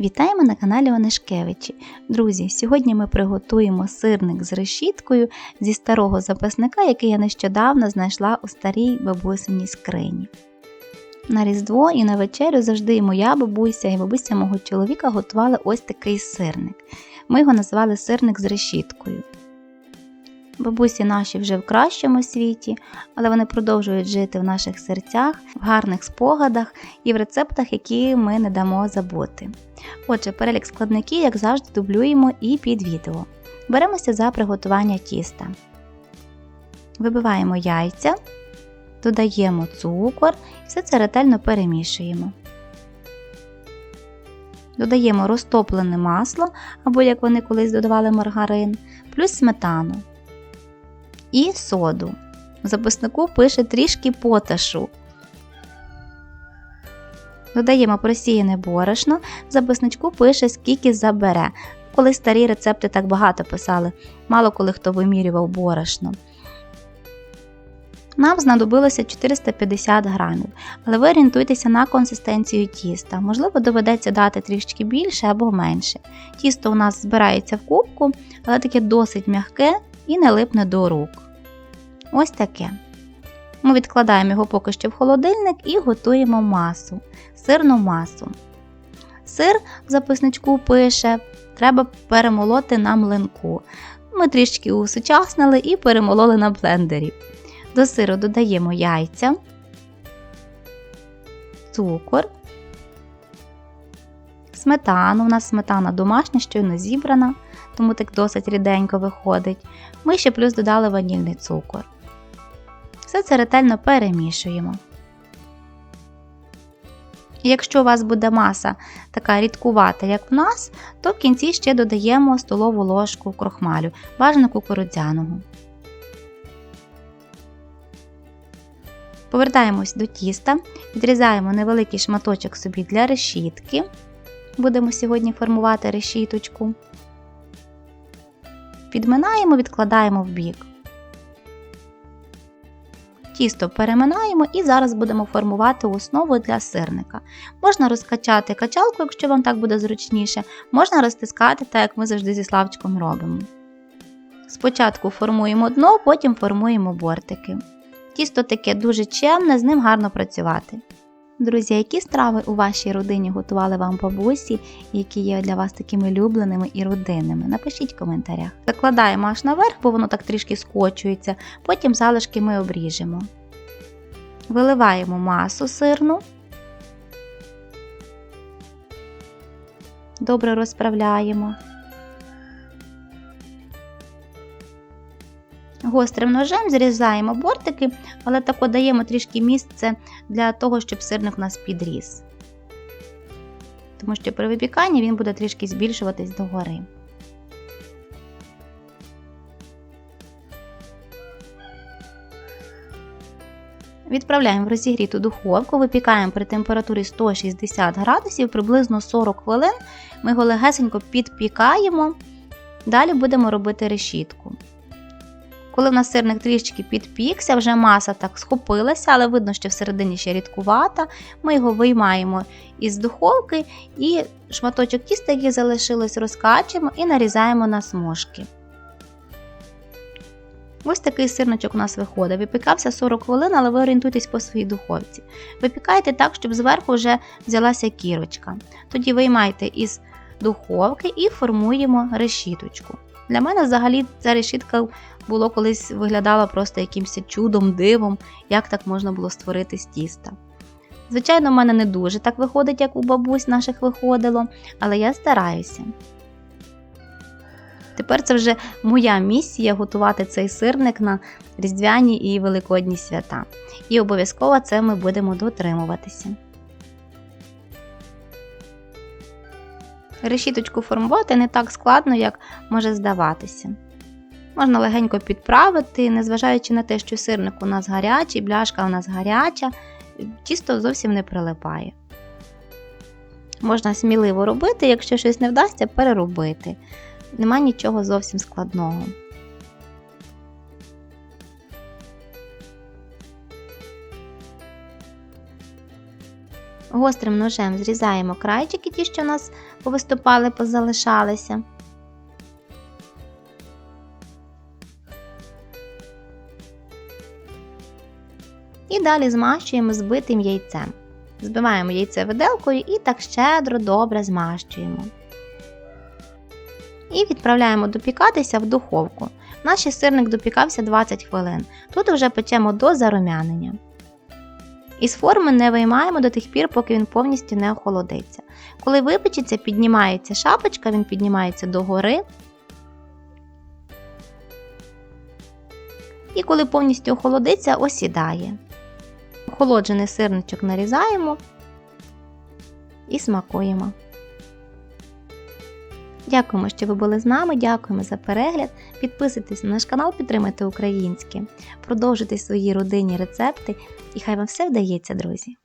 Вітаємо на каналі Онишкевичі. Друзі, сьогодні ми приготуємо сирник з решіткою зі старого запасника, який я нещодавно знайшла у старій бабусиній скрині. На Різдво і на вечерю завжди і моя бабуся, і бабуся мого чоловіка готували ось такий сирник. Ми його називали сирник з решіткою. Бабусі наші вже в кращому світі, але вони продовжують жити в наших серцях, в гарних спогадах і в рецептах, які ми не дамо забути. Отже, перелік складників, як завжди, дублюємо і під відео. Беремося за приготування тіста. Вибиваємо яйця, додаємо цукор і все це ретельно перемішуємо. Додаємо розтоплене масло, або як вони колись додавали маргарин, плюс сметану і соду. В записнику пише трішки поташу. Додаємо просіяне борошно, в записничку пише, скільки забере. Коли старі рецепти так багато писали, мало коли хто вимірював борошно. Нам знадобилося 450 грамів, але ви орієнтуйтеся на консистенцію тіста. Можливо, доведеться дати трішки більше або менше. Тісто у нас збирається в кубку, але таке досить м'яке і не липне до рук. Ось таке. Ми відкладаємо його поки що в холодильник і готуємо масу, сирну масу. Сир в записничку пише, треба перемолоти на млинку. Ми трішки усучаснили і перемололи на блендері. До сиру додаємо яйця, цукор, сметану. У нас сметана домашня, щойно зібрана, тому так досить ріденько виходить. Ми ще плюс додали ванільний цукор. Все це ретельно перемішуємо. Якщо у вас буде маса така рідкувата, як в нас, то в кінці ще додаємо столову ложку крохмалю, бажано кукурудзяного. Повертаємось до тіста, відрізаємо невеликий шматочок собі для решітки. Будемо сьогодні формувати решіточку. Підминаємо, відкладаємо в бік. Тісто переминаємо і зараз будемо формувати основу для сирника. Можна розкачати качалку, якщо вам так буде зручніше, можна розтискати, так як ми завжди зі славчиком робимо. Спочатку формуємо дно, потім формуємо бортики. Тісто таке дуже чемне, з ним гарно працювати. Друзі, які страви у вашій родині готували вам бабусі, які є для вас такими улюбленими і родинними? Напишіть в коментарях. Закладаємо аж наверх, бо воно так трішки скочується, потім залишки ми обріжемо. Виливаємо масу сирну. Добре розправляємо. Гострим ножем зрізаємо бортики, але тако даємо трішки місце для того, щоб сирник у нас підріс. Тому що при випіканні він буде трішки збільшуватись догори. Відправляємо в розігріту духовку, випікаємо при температурі 160 градусів приблизно 40 хвилин. Ми його легесенько підпікаємо. Далі будемо робити решітку. Коли в нас сирник трішки підпікся, вже маса так схопилася, але видно, що всередині ще рідкувата. Ми його виймаємо із духовки і шматочок тіста, який залишилось, розкачуємо і нарізаємо на смужки. Ось такий сирничок у нас виходить. Випікався 40 хвилин, але ви орієнтуйтесь по своїй духовці. Випікайте так, щоб зверху вже взялася кірочка. Тоді виймайте із духовки і формуємо решіточку. Для мене взагалі ця решітка було колись виглядала просто якимось чудом, дивом, як так можна було створити з тіста. Звичайно, в мене не дуже так виходить, як у бабусь наших виходило, але я стараюся. Тепер це вже моя місія готувати цей сирник на різдвяні і великодні свята. І обов'язково це ми будемо дотримуватися. Решіточку формувати не так складно, як може здаватися. Можна легенько підправити, незважаючи на те, що сирник у нас гарячий, бляшка у нас гаряча, тісто зовсім не прилипає. Можна сміливо робити, якщо щось не вдасться, переробити. Нема нічого зовсім складного. Гострим ножем зрізаємо крайчики, ті, що у нас повиступали, позалишалися. І далі змащуємо збитим яйцем. Збиваємо яйце виделкою і так щедро добре змащуємо. І відправляємо допікатися в духовку. Наш сирник допікався 20 хвилин. Тут вже печемо до зарум'янення. Із форми не виймаємо до тих пір, поки він повністю не охолодиться. Коли випечеться, піднімається шапочка, він піднімається догори. І коли повністю охолодиться, осідає. Охолоджений сирничок нарізаємо і смакуємо. Дякуємо, що ви були з нами. Дякуємо за перегляд. Підписуйтесь на наш канал, підтримайте українське, продовжуйте свої родинні рецепти, і хай вам все вдається, друзі!